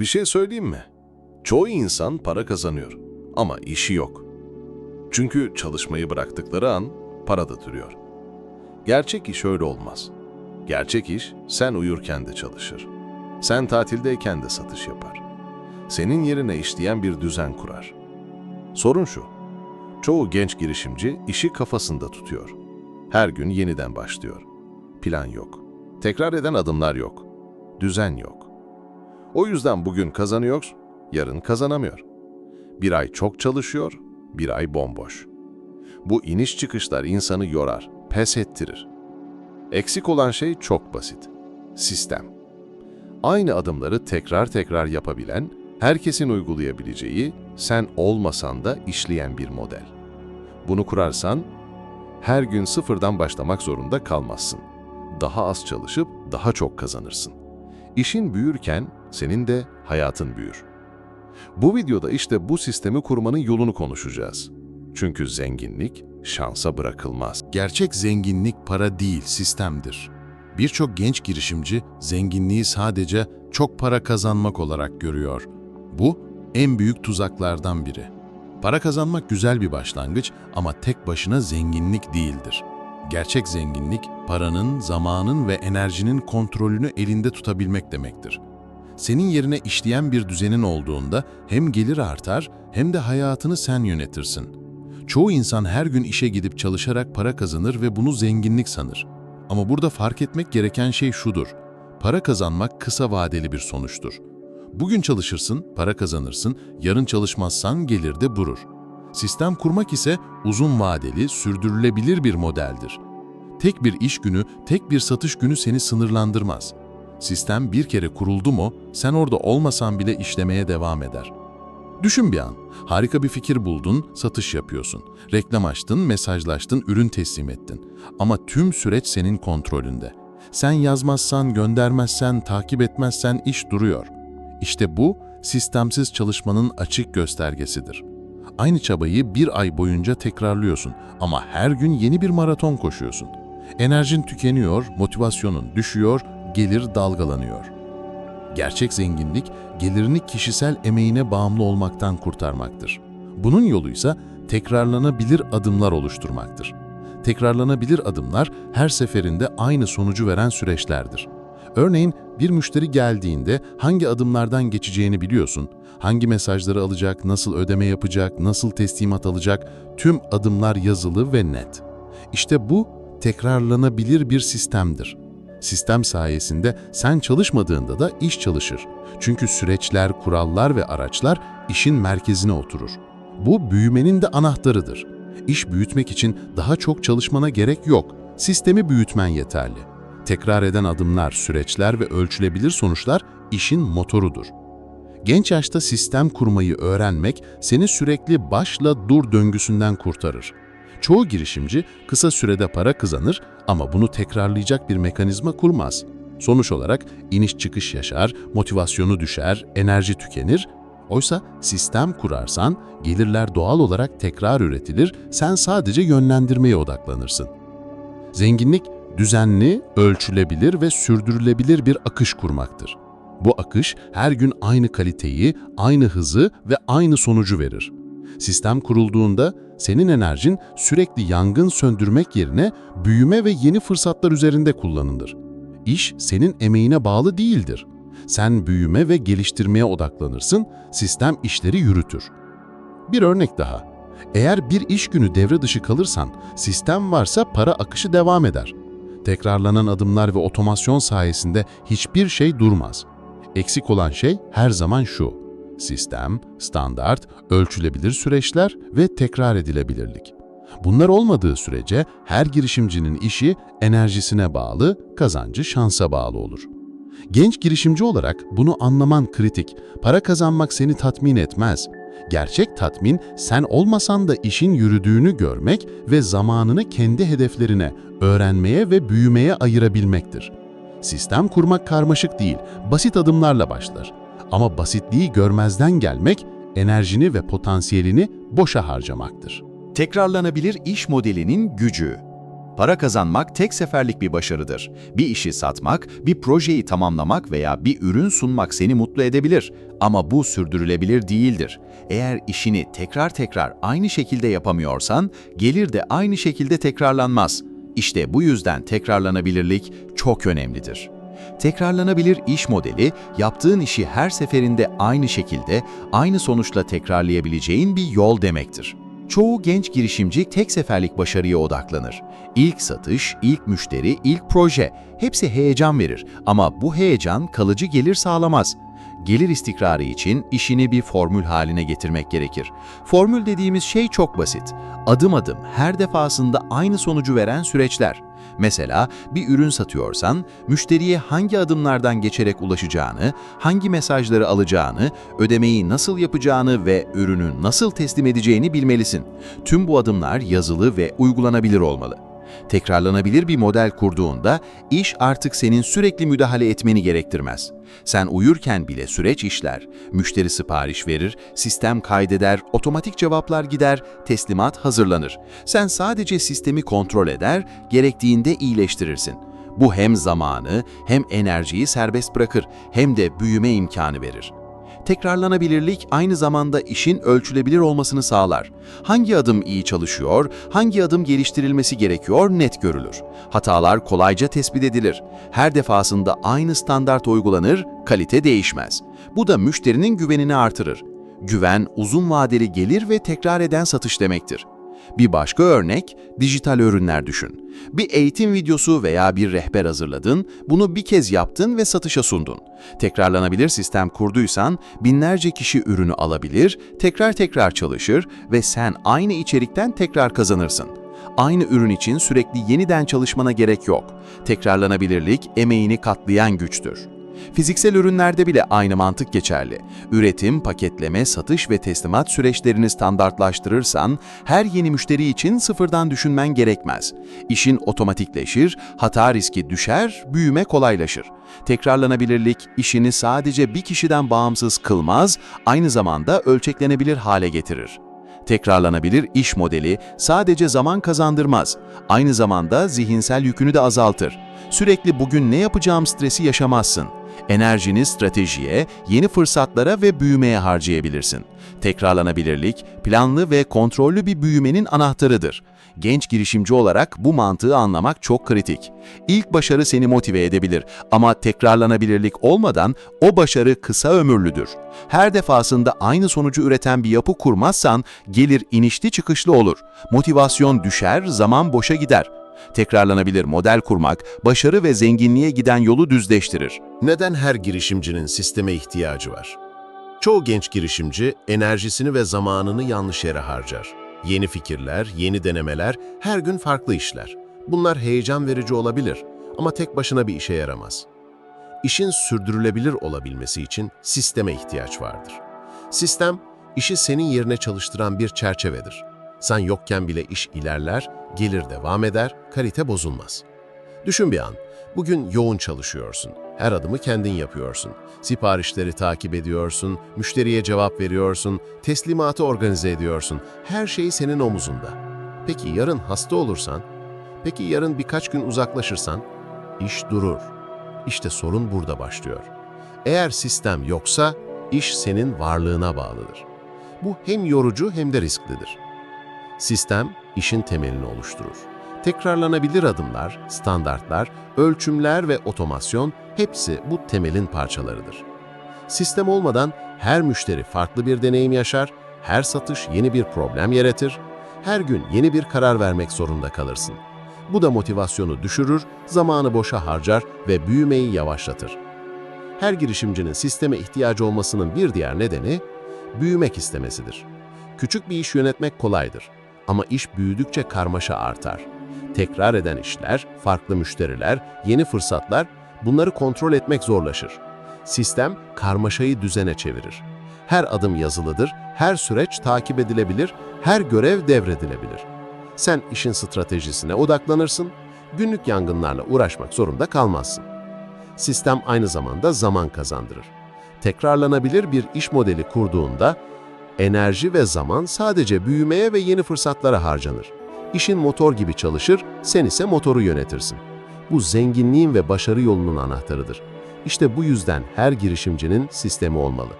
Bir şey söyleyeyim mi? Çoğu insan para kazanıyor ama işi yok. Çünkü çalışmayı bıraktıkları an para da türüyor. Gerçek iş öyle olmaz. Gerçek iş sen uyurken de çalışır. Sen tatildeyken de satış yapar. Senin yerine işleyen bir düzen kurar. Sorun şu. Çoğu genç girişimci işi kafasında tutuyor. Her gün yeniden başlıyor. Plan yok. Tekrar eden adımlar yok. Düzen yok. O yüzden bugün kazanıyor, yarın kazanamıyor. Bir ay çok çalışıyor, bir ay bomboş. Bu iniş çıkışlar insanı yorar, pes ettirir. Eksik olan şey çok basit. Sistem. Aynı adımları tekrar tekrar yapabilen, herkesin uygulayabileceği, sen olmasan da işleyen bir model. Bunu kurarsan, her gün sıfırdan başlamak zorunda kalmazsın. Daha az çalışıp daha çok kazanırsın. İşin büyürken senin de hayatın büyür. Bu videoda işte bu sistemi kurmanın yolunu konuşacağız. Çünkü zenginlik şansa bırakılmaz. Gerçek zenginlik para değil, sistemdir. Birçok genç girişimci zenginliği sadece çok para kazanmak olarak görüyor. Bu en büyük tuzaklardan biri. Para kazanmak güzel bir başlangıç ama tek başına zenginlik değildir. Gerçek zenginlik paranın, zamanın ve enerjinin kontrolünü elinde tutabilmek demektir. Senin yerine işleyen bir düzenin olduğunda hem gelir artar hem de hayatını sen yönetirsin. Çoğu insan her gün işe gidip çalışarak para kazanır ve bunu zenginlik sanır. Ama burada fark etmek gereken şey şudur. Para kazanmak kısa vadeli bir sonuçtur. Bugün çalışırsın, para kazanırsın, yarın çalışmazsan gelir de burur. Sistem kurmak ise uzun vadeli, sürdürülebilir bir modeldir. Tek bir iş günü, tek bir satış günü seni sınırlandırmaz. Sistem bir kere kuruldu mu, sen orada olmasan bile işlemeye devam eder. Düşün bir an. Harika bir fikir buldun, satış yapıyorsun. Reklam açtın, mesajlaştın, ürün teslim ettin. Ama tüm süreç senin kontrolünde. Sen yazmazsan, göndermezsen, takip etmezsen iş duruyor. İşte bu, sistemsiz çalışmanın açık göstergesidir. Aynı çabayı bir ay boyunca tekrarlıyorsun ama her gün yeni bir maraton koşuyorsun. Enerjin tükeniyor, motivasyonun düşüyor, gelir dalgalanıyor. Gerçek zenginlik, gelirini kişisel emeğine bağımlı olmaktan kurtarmaktır. Bunun yoluysa tekrarlanabilir adımlar oluşturmaktır. Tekrarlanabilir adımlar her seferinde aynı sonucu veren süreçlerdir. Örneğin bir müşteri geldiğinde hangi adımlardan geçeceğini biliyorsun, hangi mesajları alacak, nasıl ödeme yapacak, nasıl teslimat alacak, tüm adımlar yazılı ve net. İşte bu tekrarlanabilir bir sistemdir. Sistem sayesinde sen çalışmadığında da iş çalışır. Çünkü süreçler, kurallar ve araçlar işin merkezine oturur. Bu büyümenin de anahtarıdır. İş büyütmek için daha çok çalışmana gerek yok. Sistemi büyütmen yeterli. Tekrar eden adımlar, süreçler ve ölçülebilir sonuçlar işin motorudur. Genç yaşta sistem kurmayı öğrenmek seni sürekli başla dur döngüsünden kurtarır. Çoğu girişimci kısa sürede para kazanır ama bunu tekrarlayacak bir mekanizma kurmaz. Sonuç olarak iniş çıkış yaşar, motivasyonu düşer, enerji tükenir. Oysa sistem kurarsan gelirler doğal olarak tekrar üretilir, sen sadece yönlendirmeye odaklanırsın. Zenginlik düzenli, ölçülebilir ve sürdürülebilir bir akış kurmaktır. Bu akış her gün aynı kaliteyi, aynı hızı ve aynı sonucu verir. Sistem kurulduğunda senin enerjin sürekli yangın söndürmek yerine büyüme ve yeni fırsatlar üzerinde kullanılır. İş senin emeğine bağlı değildir. Sen büyüme ve geliştirmeye odaklanırsın, sistem işleri yürütür. Bir örnek daha. Eğer bir iş günü devre dışı kalırsan, sistem varsa para akışı devam eder. Tekrarlanan adımlar ve otomasyon sayesinde hiçbir şey durmaz. Eksik olan şey her zaman şu. Sistem, standart, ölçülebilir süreçler ve tekrar edilebilirlik. Bunlar olmadığı sürece her girişimcinin işi enerjisine bağlı, kazancı şansa bağlı olur. Genç girişimci olarak bunu anlaman kritik. Para kazanmak seni tatmin etmez. Gerçek tatmin sen olmasan da işin yürüdüğünü görmek ve zamanını kendi hedeflerine, öğrenmeye ve büyümeye ayırabilmektir. Sistem kurmak karmaşık değil, basit adımlarla başlar. Ama basitliği görmezden gelmek, enerjini ve potansiyelini boşa harcamaktır. Tekrarlanabilir iş modelinin gücü. Para kazanmak tek seferlik bir başarıdır. Bir işi satmak, bir projeyi tamamlamak veya bir ürün sunmak seni mutlu edebilir. Ama bu sürdürülebilir değildir. Eğer işini tekrar tekrar aynı şekilde yapamıyorsan, gelir de aynı şekilde tekrarlanmaz. İşte bu yüzden tekrarlanabilirlik çok önemlidir. Tekrarlanabilir iş modeli, yaptığın işi her seferinde aynı şekilde, aynı sonuçla tekrarlayabileceğin bir yol demektir. Çoğu genç girişimci tek seferlik başarıya odaklanır. İlk satış, ilk müşteri, ilk proje hepsi heyecan verir ama bu heyecan kalıcı gelir sağlamaz. Gelir istikrarı için işini bir formül haline getirmek gerekir. Formül dediğimiz şey çok basit. Adım adım her defasında aynı sonucu veren süreçler. Mesela bir ürün satıyorsan, müşteriye hangi adımlardan geçerek ulaşacağını, hangi mesajları alacağını, ödemeyi nasıl yapacağını ve ürünü nasıl teslim edeceğini bilmelisin. Tüm bu adımlar yazılı ve uygulanabilir olmalı. Tekrarlanabilir bir model kurduğunda iş artık senin sürekli müdahale etmeni gerektirmez. Sen uyurken bile süreç işler, müşteri sipariş verir, sistem kaydeder, otomatik cevaplar gider, teslimat hazırlanır. Sen sadece sistemi kontrol eder, gerektiğinde iyileştirirsin. Bu hem zamanı hem enerjiyi serbest bırakır hem de büyüme imkanı verir. Tekrarlanabilirlik aynı zamanda işin ölçülebilir olmasını sağlar. Hangi adım iyi çalışıyor, hangi adım geliştirilmesi gerekiyor net görülür. Hatalar kolayca tespit edilir. Her defasında aynı standart uygulanır, kalite değişmez. Bu da müşterinin güvenini artırır. Güven uzun vadeli gelir ve tekrar eden satış demektir. Bir başka örnek, dijital ürünler düşün. Bir eğitim videosu veya bir rehber hazırladın, bunu bir kez yaptın ve satışa sundun. Tekrarlanabilir sistem kurduysan, binlerce kişi ürünü alabilir, tekrar tekrar çalışır ve sen aynı içerikten tekrar kazanırsın. Aynı ürün için sürekli yeniden çalışmana gerek yok. Tekrarlanabilirlik emeğini katlayan güçtür. Fiziksel ürünlerde bile aynı mantık geçerli. Üretim, paketleme, satış ve teslimat süreçlerini standartlaştırırsan, her yeni müşteri için sıfırdan düşünmen gerekmez. İşin otomatikleşir, hata riski düşer, büyüme kolaylaşır. Tekrarlanabilirlik, işini sadece bir kişiden bağımsız kılmaz, aynı zamanda ölçeklenebilir hale getirir. Tekrarlanabilir iş modeli sadece zaman kazandırmaz, aynı zamanda zihinsel yükünü de azaltır. Sürekli bugün ne yapacağım stresi yaşamazsın. Enerjini stratejiye, yeni fırsatlara ve büyümeye harcayabilirsin. Tekrarlanabilirlik, planlı ve kontrollü bir büyümenin anahtarıdır. Genç girişimci olarak bu mantığı anlamak çok kritik. İlk başarı seni motive edebilir ama tekrarlanabilirlik olmadan o başarı kısa ömürlüdür. Her defasında aynı sonucu üreten bir yapı kurmazsan gelir inişli çıkışlı olur. Motivasyon düşer, zaman boşa gider. Tekrarlanabilir model kurmak, başarı ve zenginliğe giden yolu düzleştirir. Neden her girişimcinin sisteme ihtiyacı var? Çoğu genç girişimci enerjisini ve zamanını yanlış yere harcar. Yeni fikirler, yeni denemeler, her gün farklı işler. Bunlar heyecan verici olabilir ama tek başına bir işe yaramaz. İşin sürdürülebilir olabilmesi için sisteme ihtiyaç vardır. Sistem, işi senin yerine çalıştıran bir çerçevedir. Sen yokken bile iş ilerler, gelir devam eder, kalite bozulmaz. Düşün bir an, bugün yoğun çalışıyorsun. Her adımı kendin yapıyorsun. Siparişleri takip ediyorsun, müşteriye cevap veriyorsun, teslimatı organize ediyorsun. Her şey senin omuzunda. Peki yarın hasta olursan? Peki yarın birkaç gün uzaklaşırsan? İş durur. İşte sorun burada başlıyor. Eğer sistem yoksa, iş senin varlığına bağlıdır. Bu hem yorucu hem de risklidir. Sistem, işin temelini oluşturur. Tekrarlanabilir adımlar, standartlar, ölçümler ve otomasyon hepsi bu temelin parçalarıdır. Sistem olmadan her müşteri farklı bir deneyim yaşar, her satış yeni bir problem yaratır, her gün yeni bir karar vermek zorunda kalırsın. Bu da motivasyonu düşürür, zamanı boşa harcar ve büyümeyi yavaşlatır. Her girişimcinin sisteme ihtiyacı olmasının bir diğer nedeni büyümek istemesidir. Küçük bir iş yönetmek kolaydır ama iş büyüdükçe karmaşa artar. Tekrar eden işler, farklı müşteriler, yeni fırsatlar bunları kontrol etmek zorlaşır. Sistem karmaşayı düzene çevirir. Her adım yazılıdır, her süreç takip edilebilir, her görev devredilebilir. Sen işin stratejisine odaklanırsın, günlük yangınlarla uğraşmak zorunda kalmazsın. Sistem aynı zamanda zaman kazandırır. Tekrarlanabilir bir iş modeli kurduğunda enerji ve zaman sadece büyümeye ve yeni fırsatlara harcanır. İşin motor gibi çalışır, sen ise motoru yönetirsin. Bu zenginliğin ve başarı yolunun anahtarıdır. İşte bu yüzden her girişimcinin sistemi olmalı.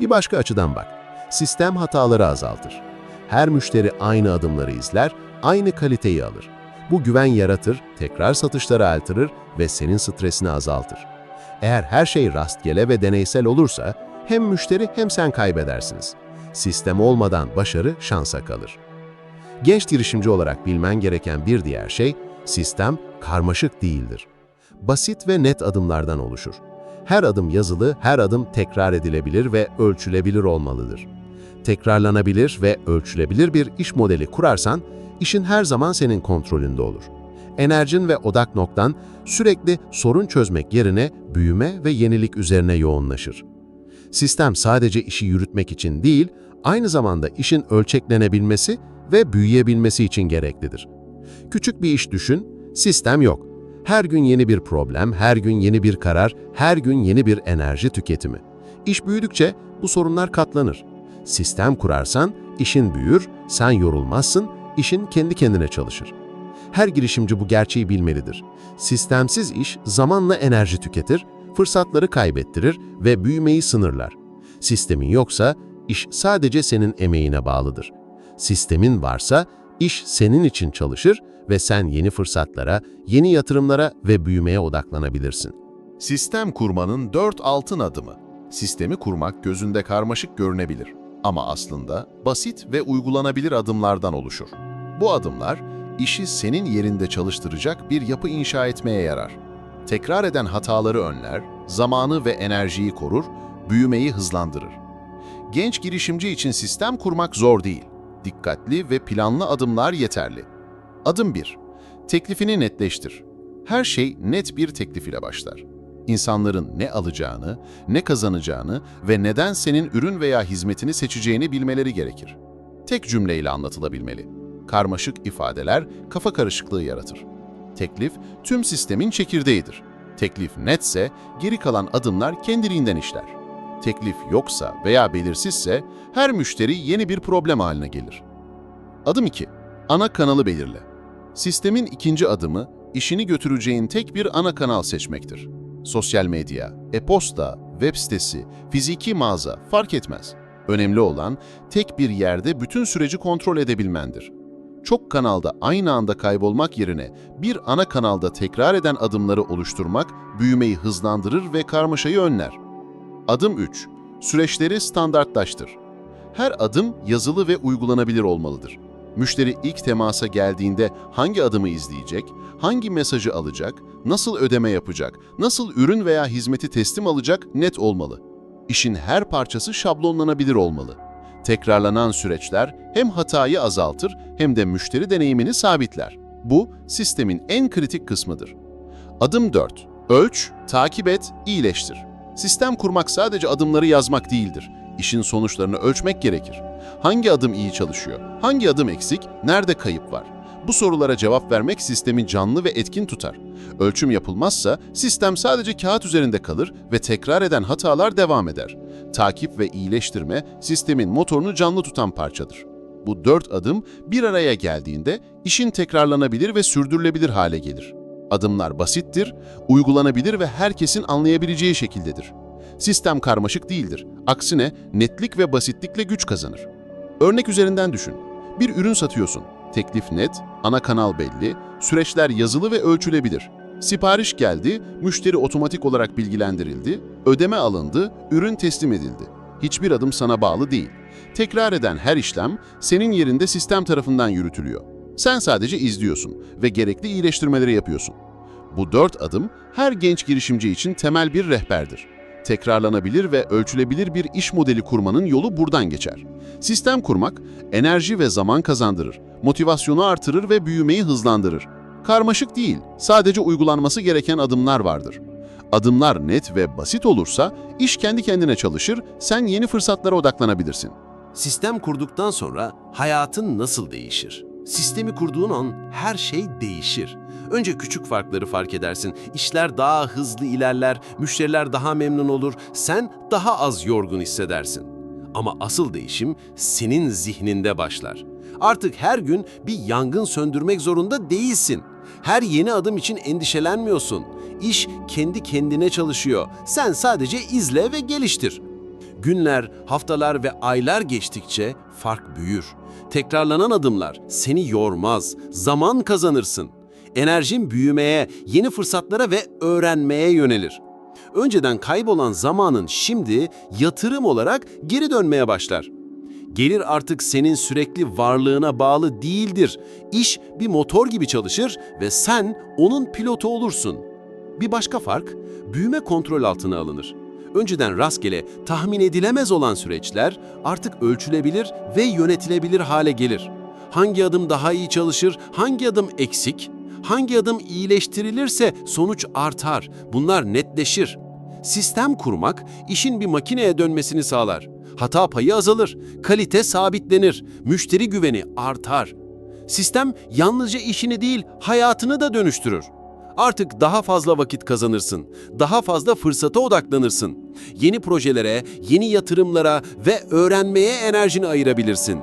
Bir başka açıdan bak. Sistem hataları azaltır. Her müşteri aynı adımları izler, aynı kaliteyi alır. Bu güven yaratır, tekrar satışları artırır ve senin stresini azaltır. Eğer her şey rastgele ve deneysel olursa hem müşteri hem sen kaybedersiniz. Sistem olmadan başarı şansa kalır. Genç girişimci olarak bilmen gereken bir diğer şey, sistem karmaşık değildir. Basit ve net adımlardan oluşur. Her adım yazılı, her adım tekrar edilebilir ve ölçülebilir olmalıdır. Tekrarlanabilir ve ölçülebilir bir iş modeli kurarsan, işin her zaman senin kontrolünde olur. Enerjin ve odak noktan sürekli sorun çözmek yerine büyüme ve yenilik üzerine yoğunlaşır. Sistem sadece işi yürütmek için değil, aynı zamanda işin ölçeklenebilmesi ve büyüyebilmesi için gereklidir. Küçük bir iş düşün, sistem yok. Her gün yeni bir problem, her gün yeni bir karar, her gün yeni bir enerji tüketimi. İş büyüdükçe bu sorunlar katlanır. Sistem kurarsan işin büyür, sen yorulmazsın, işin kendi kendine çalışır. Her girişimci bu gerçeği bilmelidir. Sistemsiz iş zamanla enerji tüketir, fırsatları kaybettirir ve büyümeyi sınırlar. Sistemin yoksa iş sadece senin emeğine bağlıdır. Sistemin varsa iş senin için çalışır ve sen yeni fırsatlara, yeni yatırımlara ve büyümeye odaklanabilirsin. Sistem kurmanın dört altın adımı. Sistemi kurmak gözünde karmaşık görünebilir ama aslında basit ve uygulanabilir adımlardan oluşur. Bu adımlar işi senin yerinde çalıştıracak bir yapı inşa etmeye yarar. Tekrar eden hataları önler, zamanı ve enerjiyi korur, büyümeyi hızlandırır. Genç girişimci için sistem kurmak zor değil. Dikkatli ve planlı adımlar yeterli. Adım 1. Teklifini netleştir. Her şey net bir teklif ile başlar. İnsanların ne alacağını, ne kazanacağını ve neden senin ürün veya hizmetini seçeceğini bilmeleri gerekir. Tek cümleyle anlatılabilmeli. Karmaşık ifadeler kafa karışıklığı yaratır. Teklif tüm sistemin çekirdeğidir. Teklif netse geri kalan adımlar kendiliğinden işler. Teklif yoksa veya belirsizse her müşteri yeni bir problem haline gelir. Adım 2. Ana kanalı belirle. Sistemin ikinci adımı, işini götüreceğin tek bir ana kanal seçmektir. Sosyal medya, e-posta, web sitesi, fiziki mağaza fark etmez. Önemli olan tek bir yerde bütün süreci kontrol edebilmendir. Çok kanalda aynı anda kaybolmak yerine bir ana kanalda tekrar eden adımları oluşturmak büyümeyi hızlandırır ve karmaşayı önler. Adım 3. Süreçleri standartlaştır. Her adım yazılı ve uygulanabilir olmalıdır. Müşteri ilk temasa geldiğinde hangi adımı izleyecek, hangi mesajı alacak, nasıl ödeme yapacak, nasıl ürün veya hizmeti teslim alacak net olmalı. İşin her parçası şablonlanabilir olmalı. Tekrarlanan süreçler hem hatayı azaltır hem de müşteri deneyimini sabitler. Bu sistemin en kritik kısmıdır. Adım 4. Ölç, takip et, iyileştir. Sistem kurmak sadece adımları yazmak değildir. İşin sonuçlarını ölçmek gerekir. Hangi adım iyi çalışıyor? Hangi adım eksik? Nerede kayıp var? Bu sorulara cevap vermek sistemi canlı ve etkin tutar. Ölçüm yapılmazsa sistem sadece kağıt üzerinde kalır ve tekrar eden hatalar devam eder. Takip ve iyileştirme sistemin motorunu canlı tutan parçadır. Bu dört adım bir araya geldiğinde işin tekrarlanabilir ve sürdürülebilir hale gelir. Adımlar basittir, uygulanabilir ve herkesin anlayabileceği şekildedir. Sistem karmaşık değildir. Aksine netlik ve basitlikle güç kazanır. Örnek üzerinden düşün. Bir ürün satıyorsun. Teklif net, ana kanal belli, süreçler yazılı ve ölçülebilir. Sipariş geldi, müşteri otomatik olarak bilgilendirildi, ödeme alındı, ürün teslim edildi. Hiçbir adım sana bağlı değil. Tekrar eden her işlem senin yerinde sistem tarafından yürütülüyor. Sen sadece izliyorsun ve gerekli iyileştirmeleri yapıyorsun. Bu dört adım her genç girişimci için temel bir rehberdir. Tekrarlanabilir ve ölçülebilir bir iş modeli kurmanın yolu buradan geçer. Sistem kurmak, enerji ve zaman kazandırır, motivasyonu artırır ve büyümeyi hızlandırır. Karmaşık değil, sadece uygulanması gereken adımlar vardır. Adımlar net ve basit olursa iş kendi kendine çalışır, sen yeni fırsatlara odaklanabilirsin. Sistem kurduktan sonra hayatın nasıl değişir? Sistemi kurduğun an her şey değişir. Önce küçük farkları fark edersin. İşler daha hızlı ilerler, müşteriler daha memnun olur, sen daha az yorgun hissedersin. Ama asıl değişim senin zihninde başlar. Artık her gün bir yangın söndürmek zorunda değilsin. Her yeni adım için endişelenmiyorsun. İş kendi kendine çalışıyor. Sen sadece izle ve geliştir. Günler, haftalar ve aylar geçtikçe fark büyür. Tekrarlanan adımlar seni yormaz, zaman kazanırsın. Enerjin büyümeye, yeni fırsatlara ve öğrenmeye yönelir. Önceden kaybolan zamanın şimdi yatırım olarak geri dönmeye başlar. Gelir artık senin sürekli varlığına bağlı değildir. İş bir motor gibi çalışır ve sen onun pilotu olursun. Bir başka fark, büyüme kontrol altına alınır. Önceden rastgele, tahmin edilemez olan süreçler artık ölçülebilir ve yönetilebilir hale gelir. Hangi adım daha iyi çalışır, hangi adım eksik, hangi adım iyileştirilirse sonuç artar. Bunlar netleşir. Sistem kurmak işin bir makineye dönmesini sağlar. Hata payı azalır, kalite sabitlenir, müşteri güveni artar. Sistem yalnızca işini değil, hayatını da dönüştürür. Artık daha fazla vakit kazanırsın, daha fazla fırsata odaklanırsın. Yeni projelere, yeni yatırımlara ve öğrenmeye enerjini ayırabilirsin.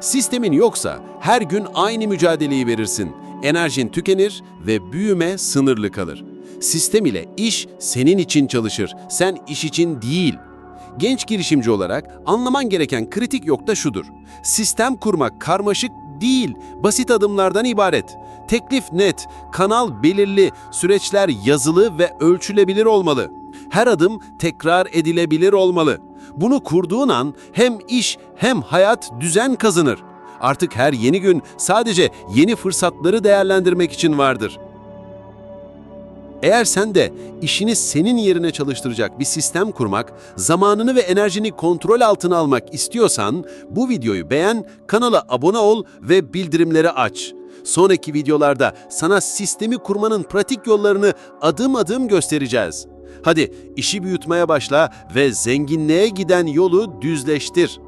Sistemin yoksa her gün aynı mücadeleyi verirsin. Enerjin tükenir ve büyüme sınırlı kalır. Sistem ile iş senin için çalışır, sen iş için değil. Genç girişimci olarak anlaman gereken kritik nokta şudur. Sistem kurmak karmaşık değil, basit adımlardan ibaret. Teklif net, kanal belirli, süreçler yazılı ve ölçülebilir olmalı. Her adım tekrar edilebilir olmalı. Bunu kurduğun an hem iş hem hayat düzen kazanır. Artık her yeni gün sadece yeni fırsatları değerlendirmek için vardır. Eğer sen de işini senin yerine çalıştıracak bir sistem kurmak, zamanını ve enerjini kontrol altına almak istiyorsan bu videoyu beğen, kanala abone ol ve bildirimleri aç. Sonraki videolarda sana sistemi kurmanın pratik yollarını adım adım göstereceğiz. Hadi işi büyütmeye başla ve zenginliğe giden yolu düzleştir.